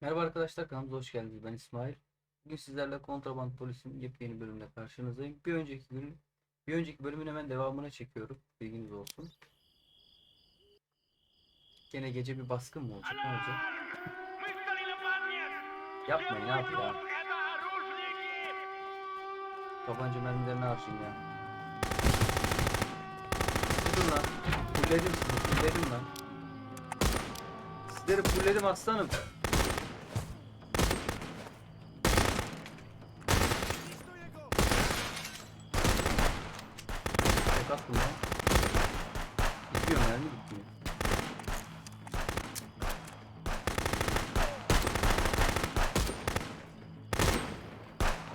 Merhaba arkadaşlar kanalımıza hoş geldiniz. Ben İsmail. Bugün sizlerle Kontraband Polis'in yepyeni bölümüne karşınızdayım. Bir önceki gün, bir önceki bölümün hemen devamına çekiyorum. Bilginiz olsun. Gene gece bir baskın mı olacak? Ne olacak? Yapmayın abi ya. Tabanca mermilerini harcayın ya. Durun lan. Fulledim sizi. Fulledim lan. Sizleri fulledim aslanım.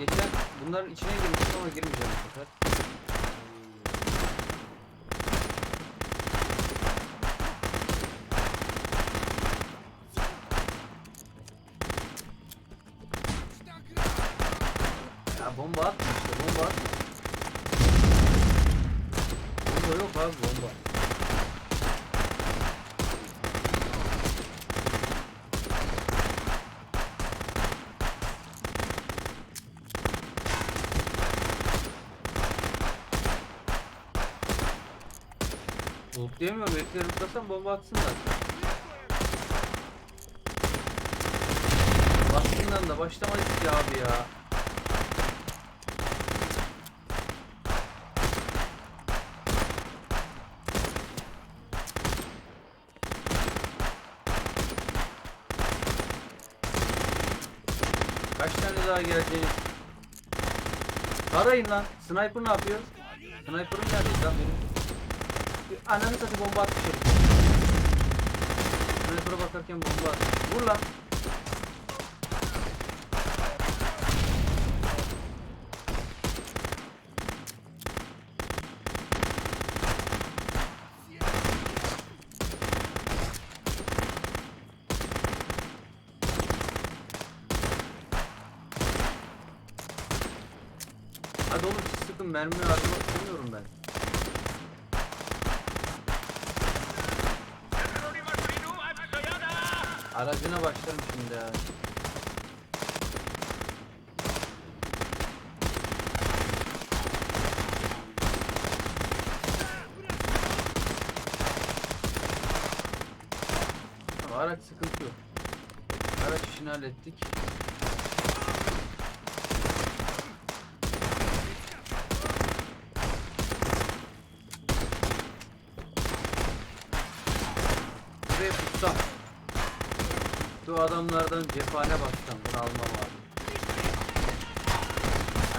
Geçen bunların içine girmiştim ama girmeyeceğim bu sefer. Ya bomba atma işte bomba atma. Bomba yok abi bomba. Lootlayamıyorum. Herifleri lootlasam bomba atsınlar. Baskından da başlamadık ki abi ya. Kaç tane daha geleceğini Arayın lan. Sniper ne yapıyor? Sniper'ım nerede lan benim? Ananı satı bomba atmış herif. Sniper'a bakarken bomba at. Vur lan. Hadi oğlum sıkın mermi harcamak istemiyorum ben. Aracına başlarım şimdi ya. Tamam, araç sıkıntı yok. Araç işini hallettik. Buraya tutsam. Şu adamlardan cephane baksam bunu almam abi.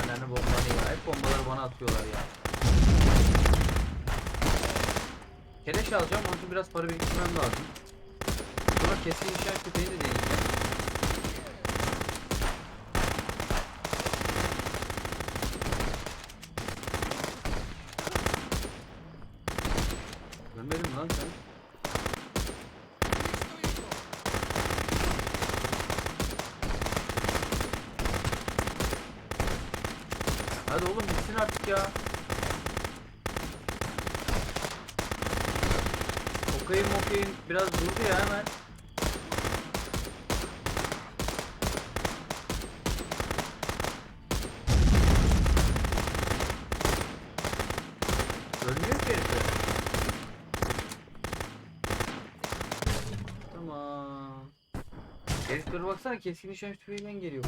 Anneanne bombanı ya. Hep bombaları bana atıyorlar ya. Keleş alacağım. Onun için biraz para biriktirmem lazım. Sonra kesin inşaat köpeğini de deneyeceğim. Ölmedin mi lan sen? Hadi oğlum bitsin artık ya. Okayım okayım biraz durdu ya hemen. Ölmüyor ki herif. Tamam. Heriflere baksana keskin nişan tüfeğiyle geliyor.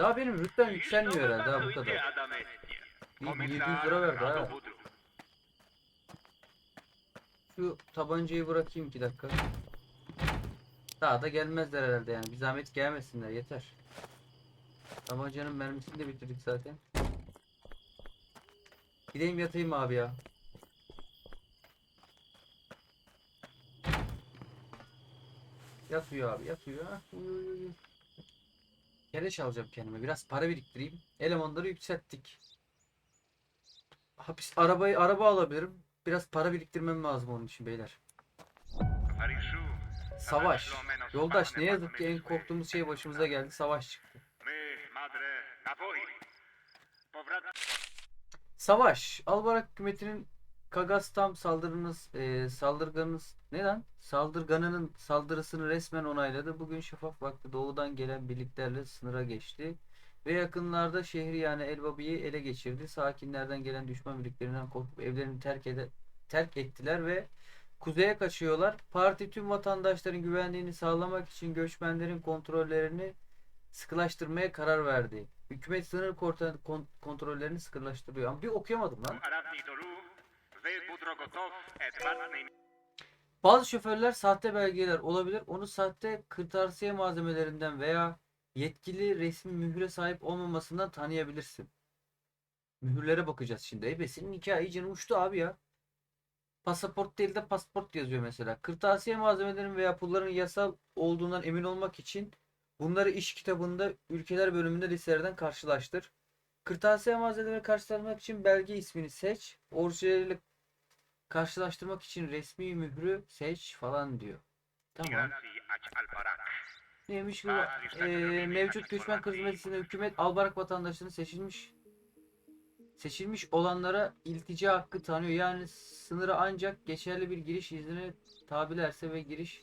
Daha benim rütbem yükselmiyor herhalde ha bu kadar. İyi, 700 lira verdi ha. Şu tabancayı bırakayım 2 dakika. Daha da gelmezler herhalde yani. Bir zahmet gelmesinler yeter. Tabancanın mermisini de bitirdik zaten. Gideyim yatayım abi ya. Yatıyor abi yatıyor. Ha, uyu, uyu, uyu. Keleş alacağım kendime. Biraz para biriktireyim. Elemanları yükselttik. Hapis arabayı araba alabilirim. Biraz para biriktirmem lazım onun için beyler. Savaş. Yoldaş ne yazık ki en korktuğumuz şey başımıza geldi. Savaş çıktı. Savaş. Albarak hükümetinin Kagastam saldırınız, e, saldırganınız ne lan? Saldırganının saldırısını resmen onayladı. Bugün şafak vakti doğudan gelen birliklerle sınıra geçti. Ve yakınlarda şehri yani Elbabi'yi ele geçirdi. Sakinlerden gelen düşman birliklerinden korkup evlerini terk, ede, terk ettiler ve kuzeye kaçıyorlar. Parti tüm vatandaşların güvenliğini sağlamak için göçmenlerin kontrollerini sıkılaştırmaya karar verdi. Hükümet sınır kontrollerini sıkılaştırıyor. Ama bir okuyamadım lan. Bazı şoförler sahte belgeler olabilir. Onu sahte kırtasiye malzemelerinden veya yetkili resmi mühüre sahip olmamasından tanıyabilirsin. Mühürlere bakacağız şimdi. Ebe senin hikaye iyice uçtu abi ya. Pasaport değil de pasport yazıyor mesela. Kırtasiye malzemelerin veya pulların yasal olduğundan emin olmak için bunları iş kitabında ülkeler bölümünde listelerden karşılaştır. Kırtasiye malzemeleri karşılamak için belge ismini seç. Orijinaliyle karşılaştırmak için resmi mührü seç falan diyor. Tamam. Neymiş bu? Ee, mevcut göçmen hizmetinde hükümet Albarak vatandaşlarını seçilmiş seçilmiş olanlara iltica hakkı tanıyor. Yani sınırı ancak geçerli bir giriş iznine tabilerse ve giriş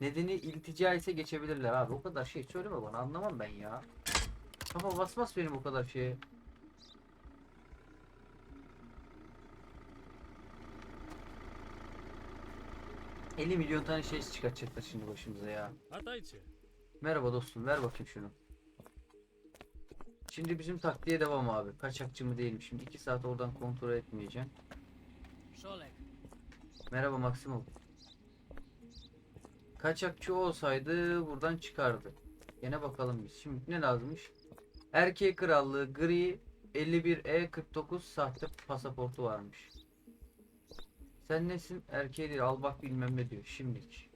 nedeni iltica ise geçebilirler abi. O kadar şey söyleme bana anlamam ben ya. Kafa basmaz benim o kadar şeye. ...50 milyon tane şey çıkartacaklar şimdi başımıza ya. Hadi Merhaba dostum ver bakayım şunu. Şimdi bizim taktiğe devam abi. Kaçakçı mı değil mi? Şimdi 2 saat oradan kontrol etmeyeceğim. Şolek. Merhaba Maximum. Kaçakçı olsaydı buradan çıkardı. Gene bakalım biz. Şimdi ne lazımmış? Erkeği krallığı gri 51E 49 sahte pasaportu varmış. Sen nesin? Erkeği değil al bak bilmem ne diyor. Şimdilik.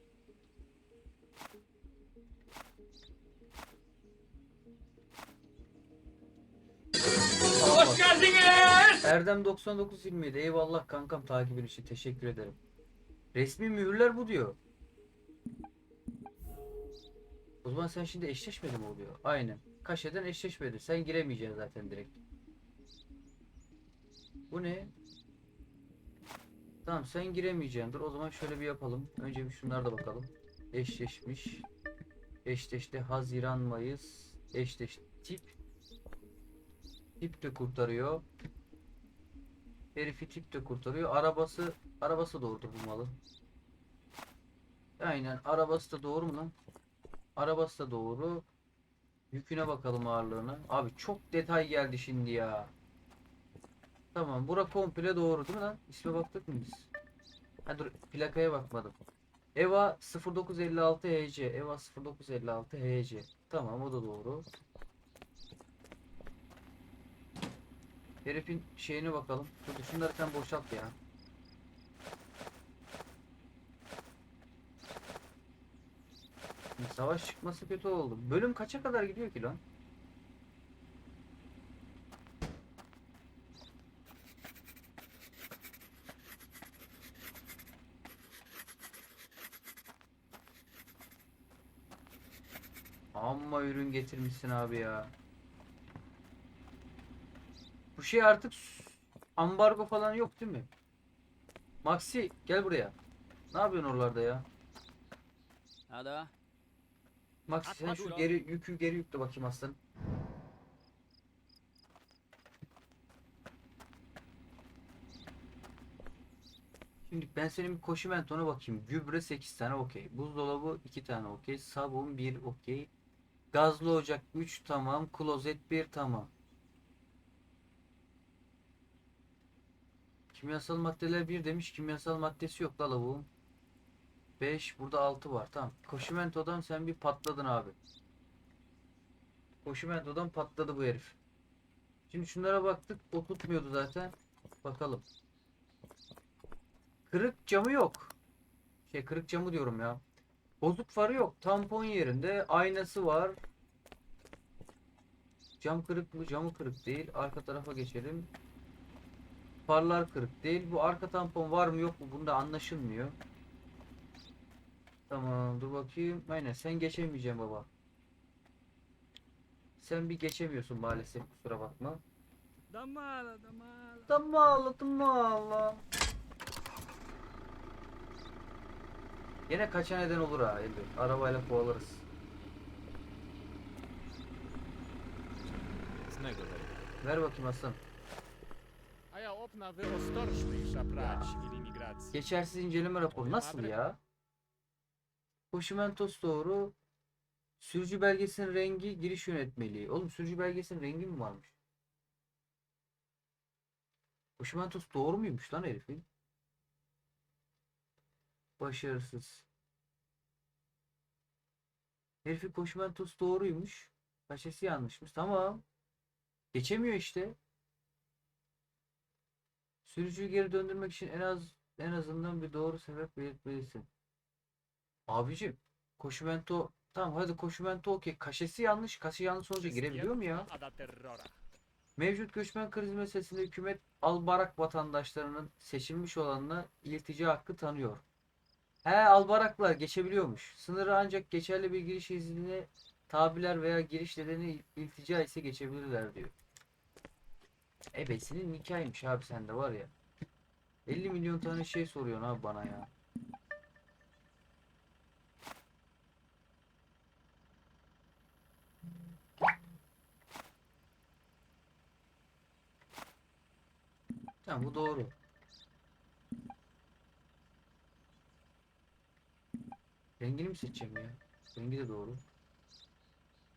Hoş geldiniz. Erdem 9927 eyvallah kankam takibin için teşekkür ederim. Resmi mühürler bu diyor. O zaman sen şimdi eşleşmedi mi oluyor? Aynen. Kaşeden eşleşmedi. Sen giremeyeceksin zaten direkt. Bu ne? Tamam sen giremeyeceksin. Dur o zaman şöyle bir yapalım. Önce bir şunlara da bakalım. Eşleşmiş. Eşleşti. Haziran, Mayıs. Eşleş. Tip. Tip de kurtarıyor. Herifi tip de kurtarıyor. Arabası arabası doğrudur bu malın. Aynen. Arabası da doğru mu lan? Arabası da doğru. Yüküne bakalım ağırlığına. Abi çok detay geldi şimdi ya. Tamam. Bura komple doğru değil mi lan? İsme baktık mı biz? Ha dur plakaya bakmadım. Eva 0956 HC. Eva 0956 HC. Tamam o da doğru. Herifin şeyine bakalım. Dur şunları sen boşalt ya. Savaş çıkması kötü oldu. Bölüm kaça kadar gidiyor ki lan? Getirmişsin abi ya. Bu şey artık ambargo falan yok değil mi? Maxi gel buraya. Ne yapıyorsun oralarda ya? Hadi. Maxi sen şu geri yükü geri yükle bakayım aslanım. Şimdi ben senin bir koşumentona bakayım. Gübre 8 tane okey. Buzdolabı 2 tane okey. Sabun 1 okey. Gazlı ocak 3 tamam. Klozet 1 tamam. Kimyasal maddeler 1 demiş. Kimyasal maddesi yok la lavuğun. 5 burada 6 var. Tamam. Koşumentodan sen bir patladın abi. Koşumentodan patladı bu herif. Şimdi şunlara baktık. O tutmuyordu zaten. Bakalım. Kırık camı yok. Şey kırık camı diyorum ya. Bozuk farı yok. Tampon yerinde. Aynası var. Cam kırık mı? Camı kırık değil. Arka tarafa geçelim. Farlar kırık değil. Bu arka tampon var mı yok mu? Bunda anlaşılmıyor. Tamam dur bakayım. Aynen sen geçemeyeceksin baba. Sen bir geçemiyorsun maalesef kusura bakma. Damala damala. Tamam tamam. Yine kaça neden olur ha Elbet. Arabayla kovalarız. Ver bakayım aslan. A ja opna prać migracji. Geçersiz inceleme raporu. Nasıl ya? Koşumentos doğru. Sürücü belgesinin rengi giriş yönetmeliği. Oğlum sürücü belgesinin rengi mi varmış? Koşumentos doğru muymuş lan herifin? Başarısız. Herifin koşumentos doğruymuş. Kaşesi yanlışmış. Tamam. Geçemiyor işte. Sürücüyü geri döndürmek için en az en azından bir doğru sebep belirtmelisin. Abicim, koşumento tamam hadi koşumento okey. Kaşesi yanlış. Kaşı yanlış olunca girebiliyor mu ya? Mevcut göçmen krizi meselesinde hükümet Albarak vatandaşlarının seçilmiş olanına iltica hakkı tanıyor. He Albaraklar geçebiliyormuş. Sınırı ancak geçerli bir giriş iznine tabiler veya giriş nedeni iltica ise geçebilirler diyor. Ebesinin nikahıymış abi sende var ya. 50 milyon tane şey soruyorsun abi bana ya. Tamam bu doğru. Rengini mi seçeceğim ya? Rengi de doğru.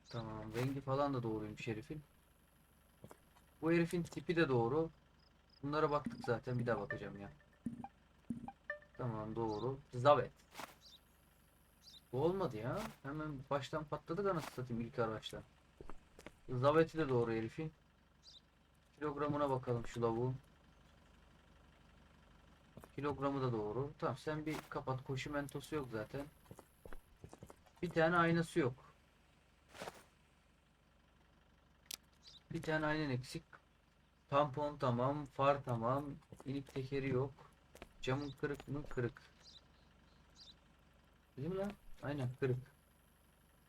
Tamam rengi falan da doğruymuş herifin. Bu herifin tipi de doğru. Bunlara baktık zaten bir daha bakacağım ya. Tamam doğru. Zabet. Bu olmadı ya. Hemen baştan patladık anasını satayım ilk araçta. Zabet'i de doğru herifin. Kilogramına bakalım şu lavuğun. Kilogramı da doğru. Tamam sen bir kapat. Koşu mentosu yok zaten. Bir tane aynası yok. Bir tane aynen eksik. Tampon tamam. Far tamam. İnik tekeri yok. Camın kırık mı? Kırık. Değil mi lan? Aynen kırık.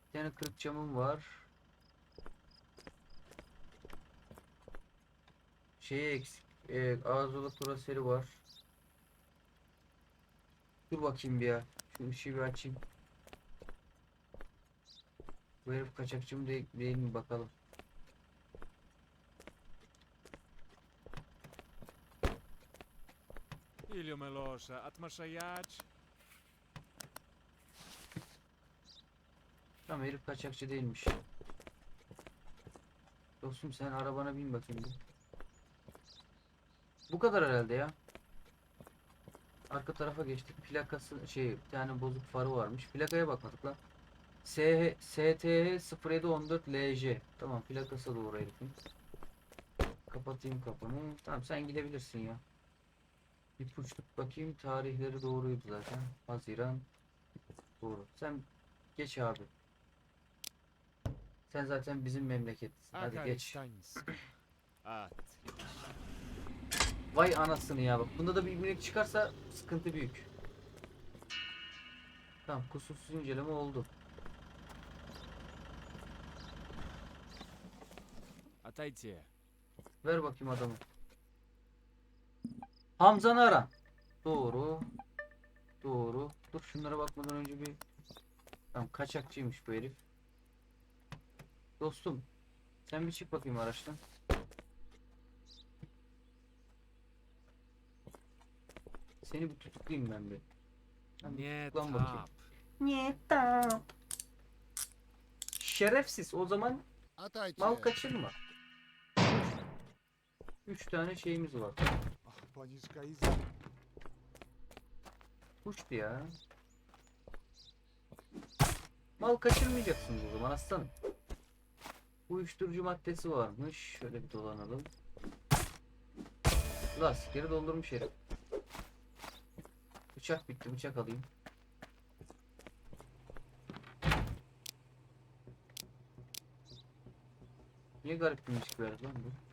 Bir tane kırık camım var. Şeye eksik. E, ağzılı kuraseri var. Dur bakayım bir ya. Şu ışığı bir açayım. Bu herif kaçakçı mı değil, değil mi bakalım. Ilio melosa, atmasayać. Tamam herif kaçakçı değilmiş. Dostum sen arabana bin bakayım bir. Bu kadar herhalde ya. Arka tarafa geçtik. Plakası şey bir tane bozuk farı varmış. Plakaya bakmadık lan. STH 0714 LJ. Tamam plakası doğru herifin. Kapatayım kapını. Tamam sen gidebilirsin ya. Bir puçluk bakayım. Tarihleri doğruydu zaten. Haziran. Doğru. Sen geç abi. Sen zaten bizim memleketlisin. Hadi geç. Vay anasını ya bak. Bunda da bir ibnelik çıkarsa sıkıntı büyük. Tamam kusursuz inceleme oldu. Atajcie. Ver bakayım adamı. Hamza'nı ara. Doğru. Doğru. Dur şunlara bakmadan önce bir... Tamam kaçakçıymış bu herif. Dostum. Sen bir çık bakayım araçtan. Seni bir tutuklayayım ben bir. Sen Nie tutuklan bakayım. tap. Niye tam? Şerefsiz. O zaman mal kaçırma. Üç tane şeyimiz var. Iza. Uçtu ya. Mal kaçırmayacaksınız o zaman aslanım. Uyuşturucu maddesi varmış. Şöyle bir dolanalım. Lastikleri doldurmuş herif. Bıçak bitti. Bıçak alayım. Niye garip bir müzik verdi lan bu?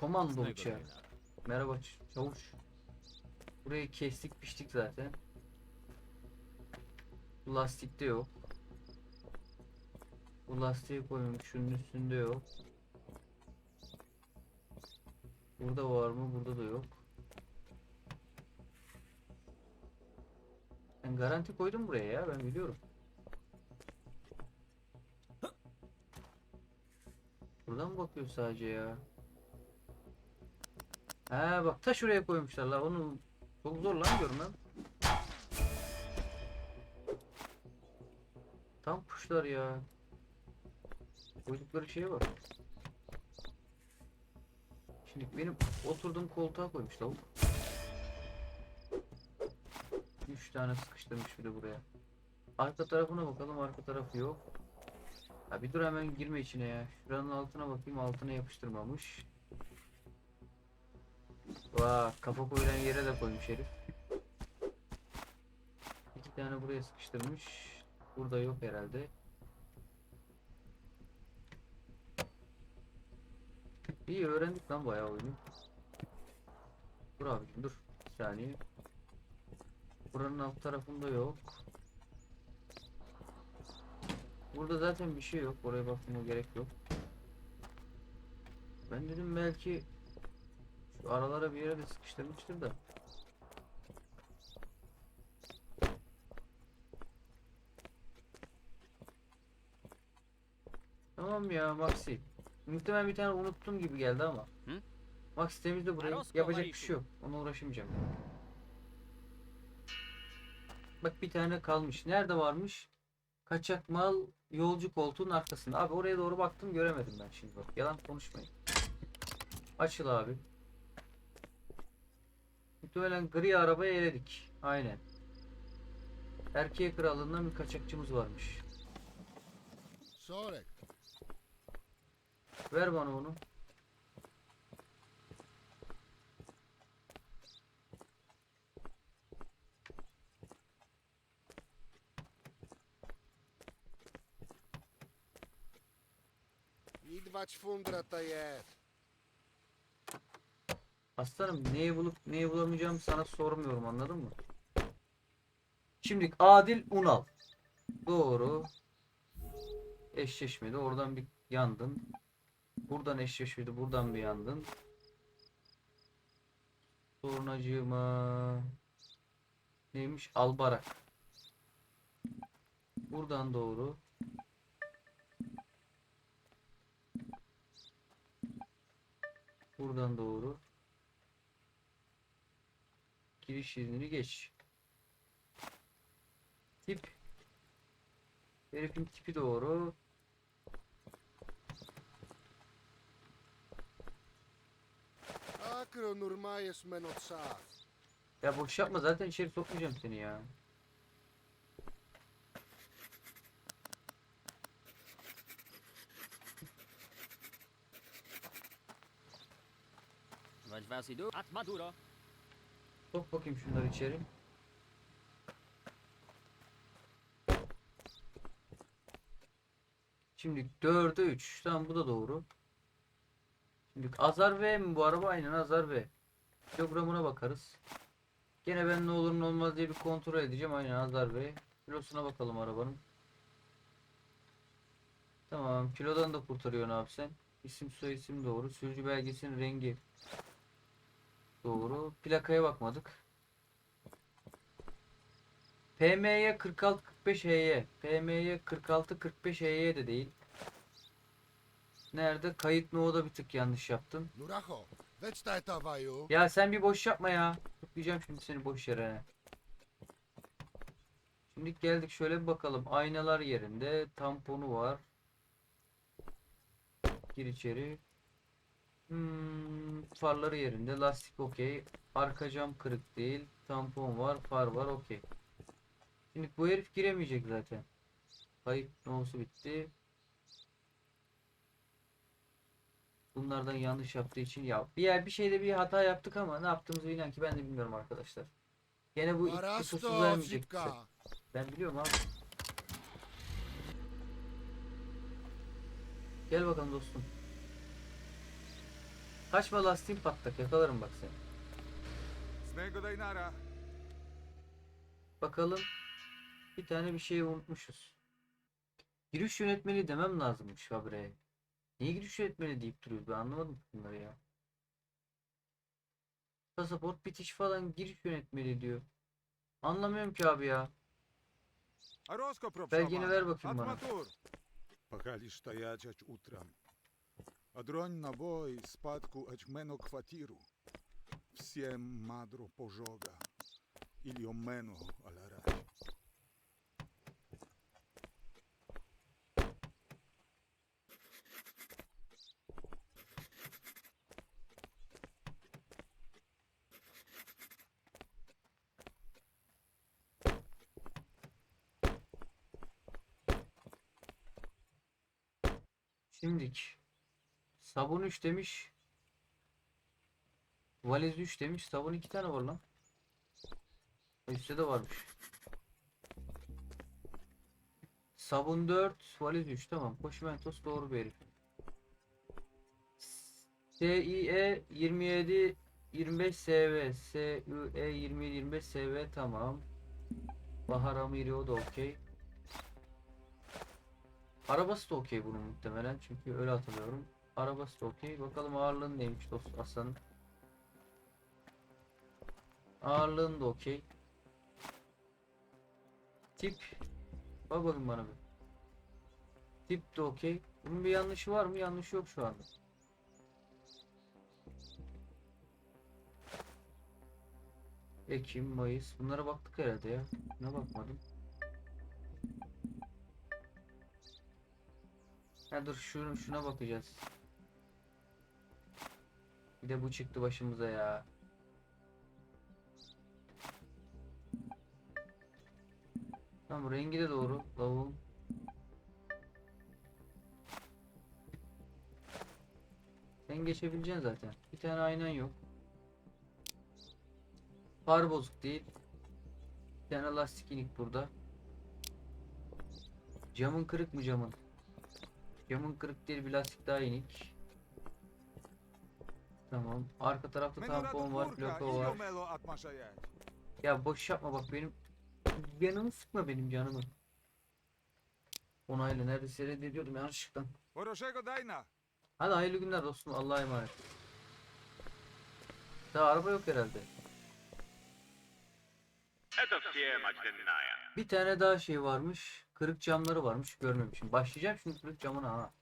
Komando bıçağı. Merhaba çavuş. Burayı kestik piştik zaten. Bu lastikte yok. Bu lastiği koymuş şunun üstünde yok. Burada var mı? Burada da yok. Ben garanti koydum buraya ya ben biliyorum. Buradan bakıyor sadece ya? Ha bak ta şuraya koymuşlar la onu çok zor lan görmem. Tam kuşlar ya. Koydukları şeye bak. Şimdi benim oturduğum koltuğa koymuş lavuk. Üç tane sıkıştırmış bir de buraya. Arka tarafına bakalım arka tarafı yok. Ha bir dur hemen girme içine ya. Şuranın altına bakayım altına yapıştırmamış. Vaa kafa koyulan yere de koymuş herif. İki tane buraya sıkıştırmış. Burada yok herhalde. İyi öğrendik lan bayağı oyunu. Dur abicim dur. Bir saniye. Buranın alt tarafında yok. Burada zaten bir şey yok. Oraya bakmama gerek yok. Ben dedim belki aralara bir yere de sıkıştırmıştır da. Tamam ya Maxi. Muhtemelen bir tane unuttum gibi geldi ama. Hı? Maxi temizle burayı. Yapacak bir şey yok. Ona uğraşamayacağım. Bak bir tane kalmış. Nerede varmış? Kaçak mal yolcu koltuğun arkasında. Abi oraya doğru baktım göremedim ben şimdi bak. Yalan konuşmayın. Açıl abi. Muhtemelen gri arabayı eledik. Aynen. Erkeğe krallığından bir kaçakçımız varmış. Sorek. Ver bana onu. I dwa ćwundra to jest. Aslanım neyi bulup neyi bulamayacağımı sana sormuyorum anladın mı? Şimdi Adil Unal. Doğru. Eşleşmedi. Oradan bir yandın. Buradan eşleşmedi. Buradan bir yandın. Sorunacığıma neymiş? Albarak. Buradan doğru. Buradan doğru. Giriş iznini geç. Tip. Herifin tipi doğru. Men od saf. Ya boş yapma zaten içeri sokmayacağım seni ya. Vaď vás idu. Ad Maduro. Sok bakayım şunları içeri. Şimdi 4'e 3. Tamam bu da doğru. Şimdi Azar V mi bu araba? Aynen Azar V. Kilogramına bakarız. Gene ben ne olur ne olmaz diye bir kontrol edeceğim. Aynen Azar V. Kilosuna bakalım arabanın. Tamam. Kilodan da kurtarıyorsun abi sen. İsim soy isim doğru. Sürücü belgesinin rengi Doğru. Plakaya bakmadık. PM'ye 4645HY. PM'ye 4645HY de değil. Nerede? Kayıt no'da bir tık yanlış etawaju. Ya sen bir boş yapma ya. Tutlayacağım şimdi seni boş yere. Şimdi geldik şöyle bir bakalım. Aynalar yerinde. Tamponu var. Gir içeri. Hmm, farları yerinde. Lastik okey. Arka cam kırık değil. Tampon var. Far var. Okey. Şimdi bu herif giremeyecek zaten. Kayıp nosu bitti. Bunlardan yanlış yaptığı için ya bir yer bir şeyde bir hata yaptık ama ne yaptığımızı inan ki ben de bilmiyorum arkadaşlar. Gene bu Marasto, vermeyecek bize. Ben biliyorum abi. Gel bakalım dostum. Kaçma lastiğin patlak yakalarım bak seni. Znego Dajnara. Bakalım. Bir tane bir şey unutmuşuz. Giriş yönetmeli demem lazımmış Fabre. Niye giriş yönetmeli deyip duruyor? Ben anlamadım bunları ya. Pasaport bitiş falan giriş yönetmeli diyor. Anlamıyorum ki abi ya. А розкоп Belgeni ver bakayım bana. Атматур. Пахали стоячать утром. А Адронь навой спадку ачмену квартиру. Всем мадро пожога. Или омену алара. Şimdilik Sabun 3 demiş. Valiz 3 demiş. Sabun 2 tane var lan. Üstte de varmış. Sabun 4, valiz 3 tamam. Koşimentos doğru bir herif. SIE 27 25 SV SUE 27 25 SV tamam. Bahar Amiri o da okey. Arabası da okey bunun muhtemelen çünkü öyle hatırlıyorum. Arabası da okey. Bakalım ağırlığın neymiş dost aslanım. Ağırlığın da okey. Tip. Bak bakın bana bir. Tip de okey. Bunun bir yanlışı var mı? Yanlışı yok şu anda. Ekim, Mayıs. Bunlara baktık herhalde ya. Ne bakmadım. Ha dur şunu şuna bakacağız. Bir de bu çıktı başımıza ya. Tamam rengi de doğru. Lavuğun. Sen geçebileceksin zaten. Bir tane aynan yok. Far bozuk değil. Bir tane lastik inik burada. Camın kırık mı camın? Camın kırık değil bir lastik daha inik. Tamam. Arka tarafta tampon var, bloko var. Ya boş yapma bak benim yanımı sıkma benim canımı. Onayla Nerede neredeyse reddediyordum yanlışlıkla. Hadi hayırlı günler dostum Allah'a emanet. Daha araba yok herhalde. Bir tane daha şey varmış. Kırık camları varmış. Görmemişim. Başlayacağım şimdi kırık camına ha.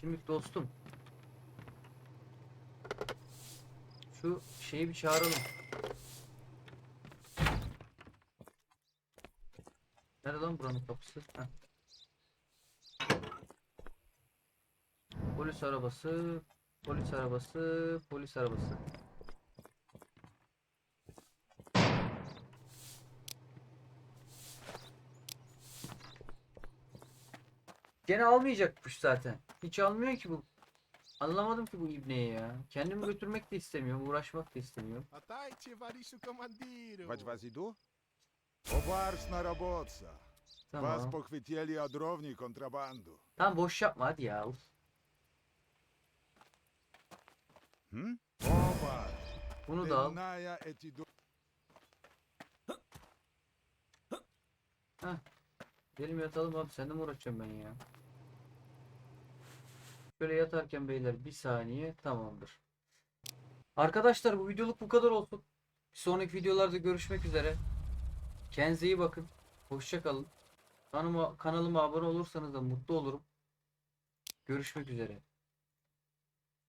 Şimdi dostum. Şu şeyi bir çağıralım. Nerede lan buranın kapısı? Heh. Polis arabası, polis arabası, polis arabası. Gene almayacakmış zaten. Hiç almıyor ki bu. Anlamadım ki bu ibneyi ya. Kendimi götürmek de istemiyorum, uğraşmak da istemiyorum. Atajcie, Varisu komandiru. Vadvazidu? Tamam. Tamam boş yapma hadi ya. Bunu da al. Heh. Gelin yatalım abi senden mi uğraşacağım ben ya? Şöyle yatarken beyler bir saniye tamamdır. Arkadaşlar bu videoluk bu kadar olsun. Bir sonraki videolarda görüşmek üzere. Kendinize iyi bakın. Hoşça kalın. Kanalıma, kanalıma abone olursanız da mutlu olurum. Görüşmek üzere.